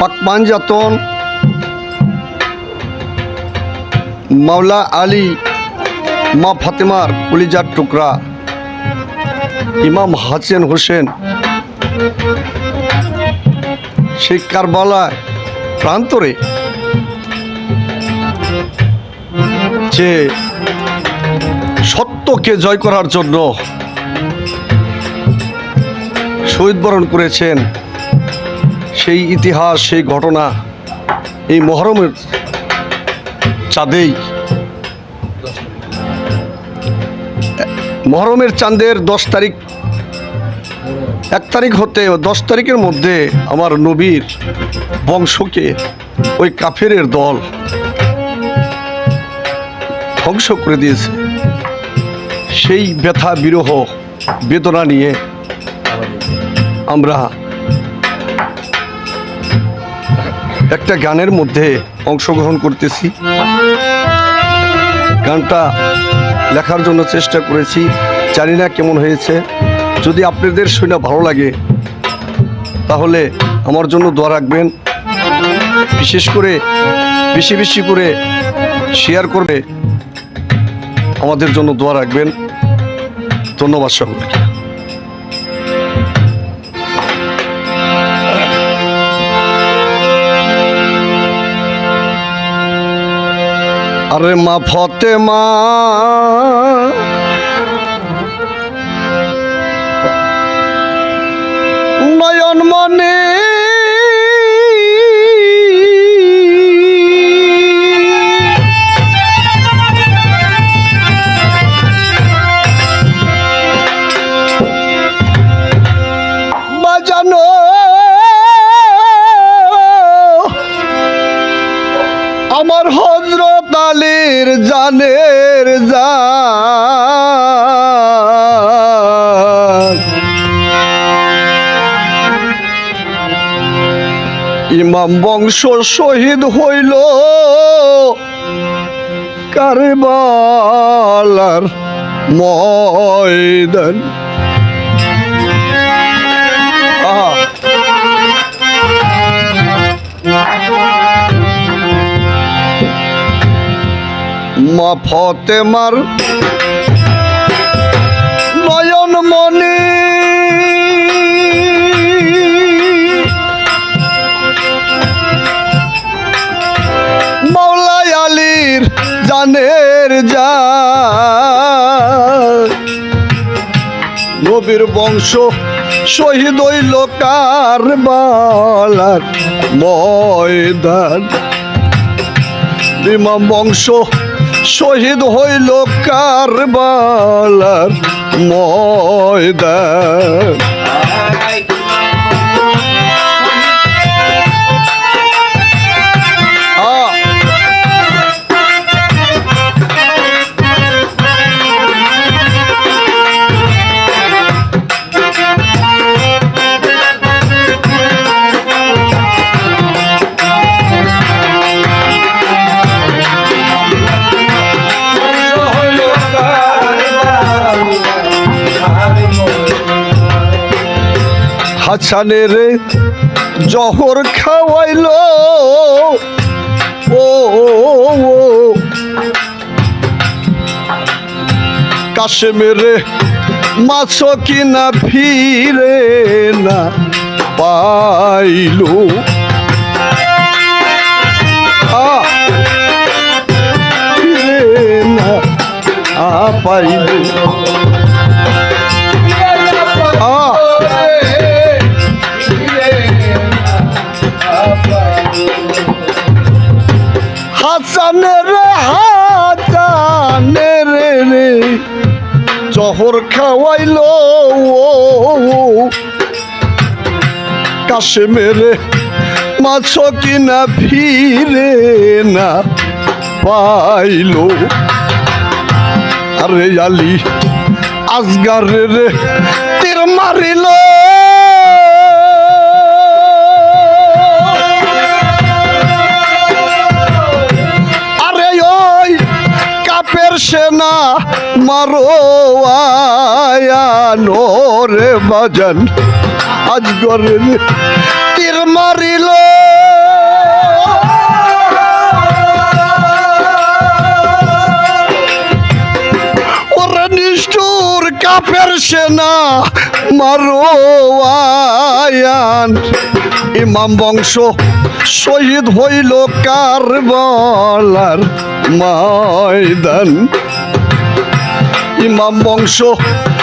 পাকমানজাতন মাওলা আলী, মা ফাতেমার কলিজার টুকরা, ইমাম হাসেন হোসেন সেই কারবালায় প্রান্তরে, যে সত্যকে জয় করার জন্য শহীদ বরণ করেছেন। সেই ইতিহাস, সেই ঘটনা এই মহরমের চাঁদেই। মহরমের চাঁদের দশ তারিখ, এক তারিখ হতে, দশ তারিখের মধ্যে আমার নবীর বংশকে ওই কাফেরের দল ধ্বংস করে দিয়েছে। সেই ব্যথা, বিরহ, বেদনা নিয়ে আমরা একটা গানের মধ্যে অংশগ্রহণ করতেছি। গানটা লেখার জন্য চেষ্টা করেছি। জানি না কেমন হয়েছে। যদি আপনাদের শুনে ভালো লাগে, তাহলে আমার জন্য দোয়া রাখবেন। বিশেষ করে, বেশি বেশি করে শেয়ার করবে। আমাদের জন্য দোয়া রাখবেন। ধন্যবাদ সকলকে। আরে মা ফতে মা নয়ন মনে জানের জান ইমাম বংশ শহীদ হইল কারবালার ময়দান। মা ফতেমার নয়ন মনি মৌলাই আলীর জানের যা নবীর বংশ শহীদ হইল কারবালার ময়দান। ইমাম বংশ শহীদ হইল কারবালার ময়দান। হাসানের জহর খাওয়াইল। ও কাশেমের মাছ কিনা ফিরে না পাইল। পাইল। হাসানের হাসানের রে জহর মাছ কিনা ফিরে না পাইল। আরে আলি আজগারের তীর দর্শনা মারো আয়ানো রে বাজান। আজ তীর মারিল। সেনা মারো আয়ান ইমাম বংশ শহীদ হইল কার বলার ময়দান। ইমাম বংশ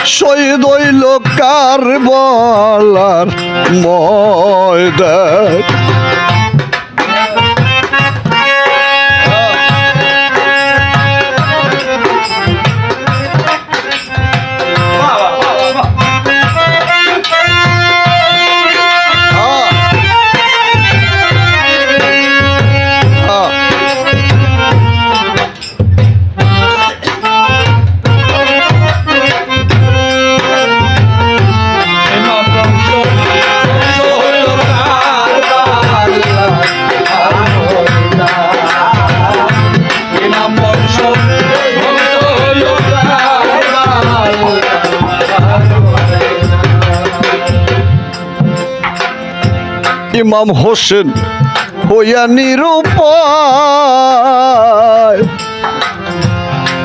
শহীদ হইল কার বলার ময়দান। ইমাম হোসেন হইয়া নিরূপায়।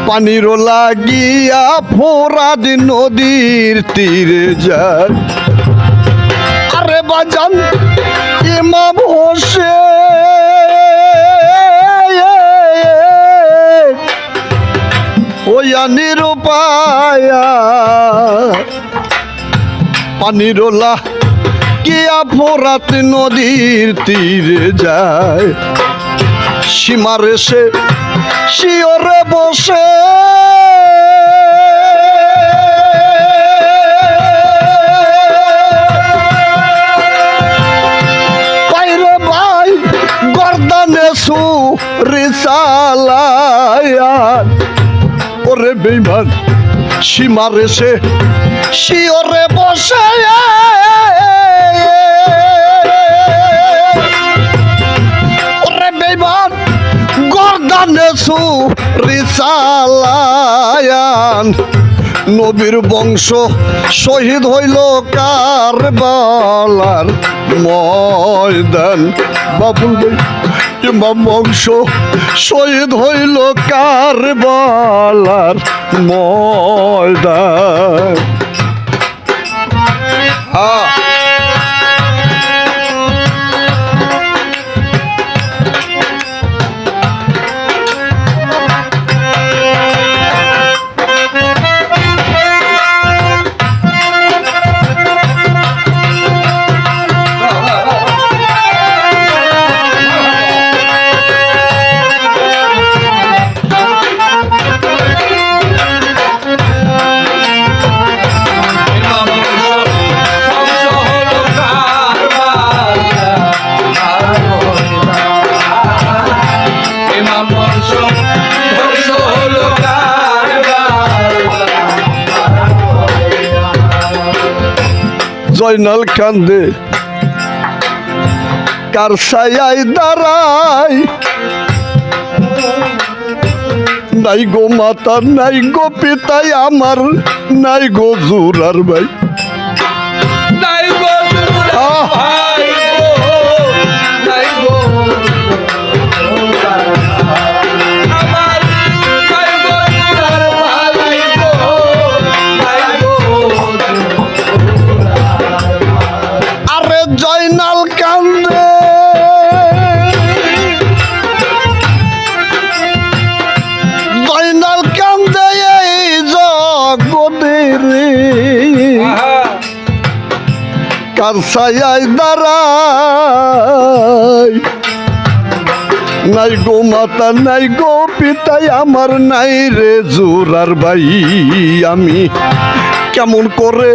পানির লাগিয়া ফোরাদ নদীর তীরে যায়। আরে বাজান, ইমাম হোসেন হইয়া নিরূপায়া। পানিরোলা কিয়া ফোরাত নদীর তীরে যায়। সীমার এসে শিওরে বসে। সু ওরে বেইমান, সীমার এসে শিওরে বসে। সু রিসালায়ান নবীর বংশ শহীদ হইল কার বলার ময়দান। বাবুল ভাই ইমাম বংশ শহীদ হইল কার বলার ময়দান। হ্যাঁ। জয়নাল কান্দে। কার সায়াই দাঁড়াই নাই গো মাতা, নাই গো পিতাই আমার, নাই গো জুরার ভাই। সায়াই দাঁড়াই। নাই গো মাতা, নাই গো পিতাই, আমার নাই রে জোরার ভাই। আমি কেমন করে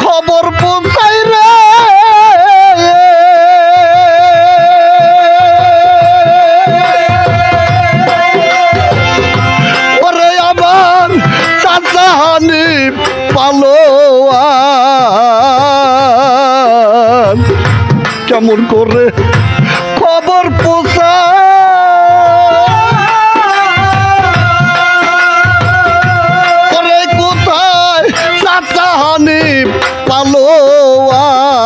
খবর পৌঁছাই রে? ওরে আমার চাচাহানি পালোয়ান কেমন করে খবর পোষা। কোথায়? চাচাহানি পালোয়ান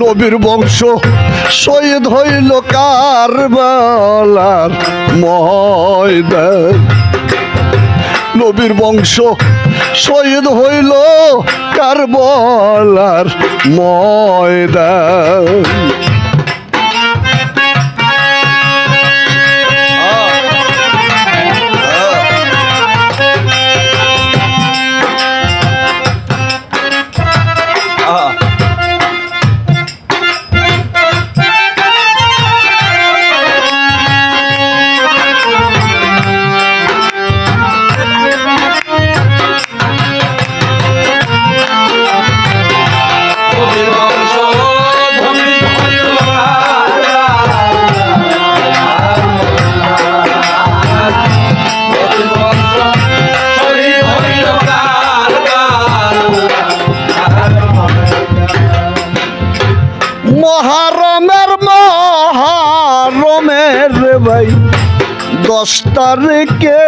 নবীর বংশ শহীদ হইল কার বলার ময়দান। নবীর বংশ শহীদ হইল কার বলার ময়দান। মহারমের মহারমের ভাই দশ তারিখে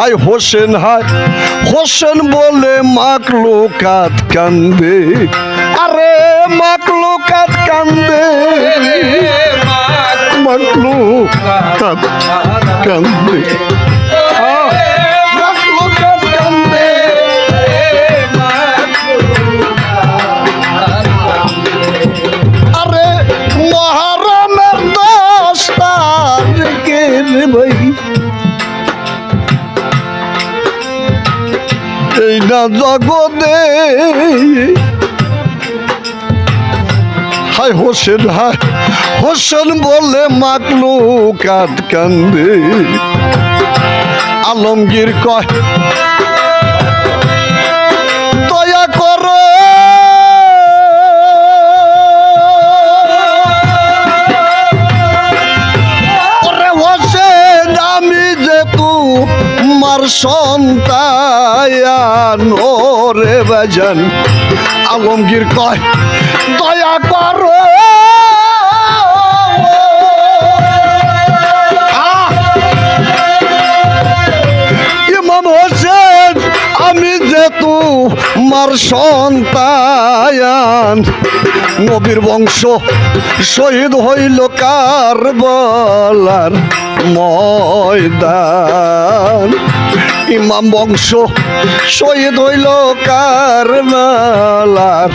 হাই হোসেন হাই হোসেন বলে মাকলো কাত কান্দে। আরে মাকলো কাত কান্দে। মাকলো কাত কান্দে। না জগতে হাই হোসেন হাই হোসেন বলে মাকলু কাত কান্দে। আলমগীর কয় তোমার সন্তান ওরে বাজান আলমগীর কয়, দয়া করো! ইমাম হোসেন, আমি যে তোমার সন্তান, নবীর বংশ শহীদ হইল কার বলার ময়দান। ইমাম বংশ শহীদ হইল কার বলার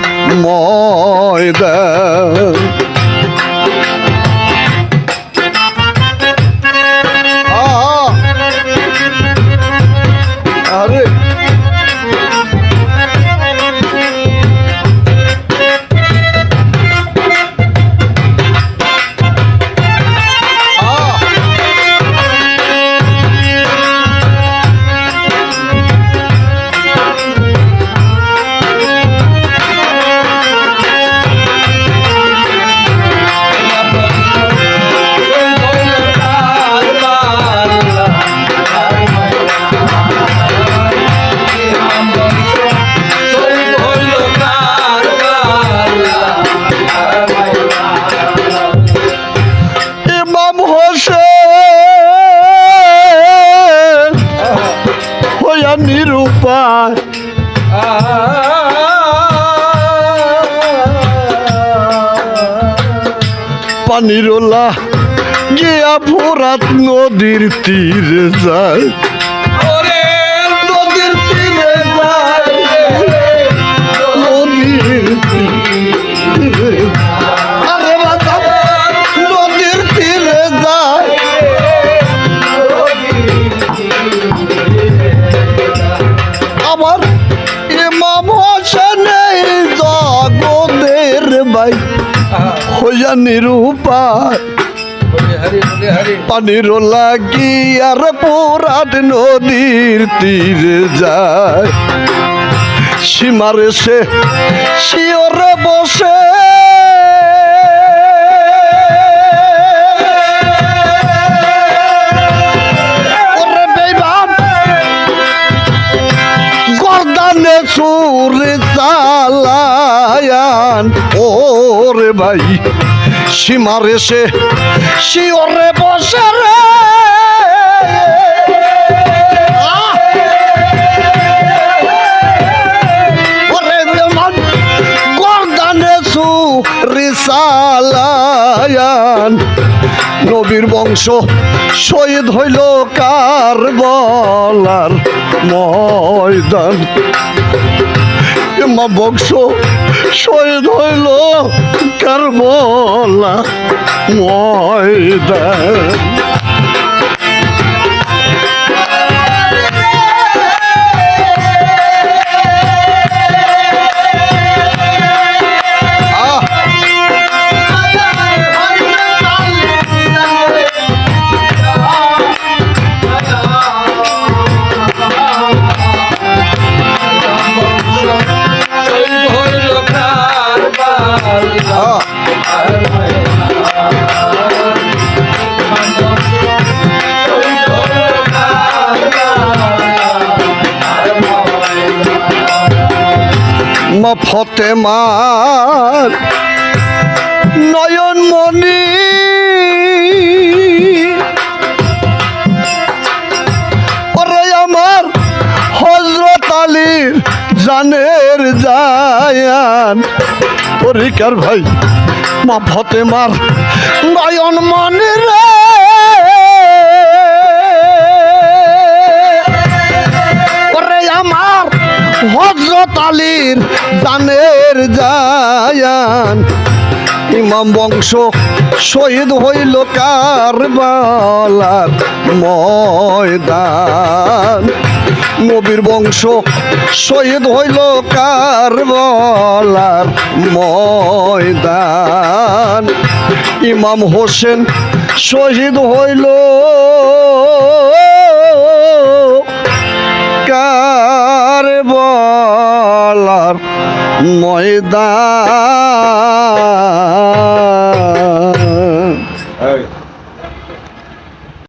পানিরোলা গিয়া ফোরাত নদীর তীরে যায়। হইয়া নিরূপায়। পানির লাগি আর পোরাট নদীর তীরে যায়। সীমার সে শিওরে বসে। গর্দানে সুর চালায়ান। ভাই সীমারে সে শিওরে বসে রে। নবীর বংশ শহীদ হইল কার বলার ময়দান। মা বংশ শহীদ হইল কারবলা ময়দা মা ফতেমার নয়নমণি ওরে আমার হজরত আলীর জানের জায়ান। পরিকার ভাই, মা ফতেমার নয়নমণি রে। হজরত আলীর জানের জায়ান। ইমাম বংশ শহীদ হইল কারবালার ময়দান। নবীর বংশ শহীদ হইল কারবালার ময়দান। ইমাম হোসেন শহীদ হইল। কার বলার ময়দান।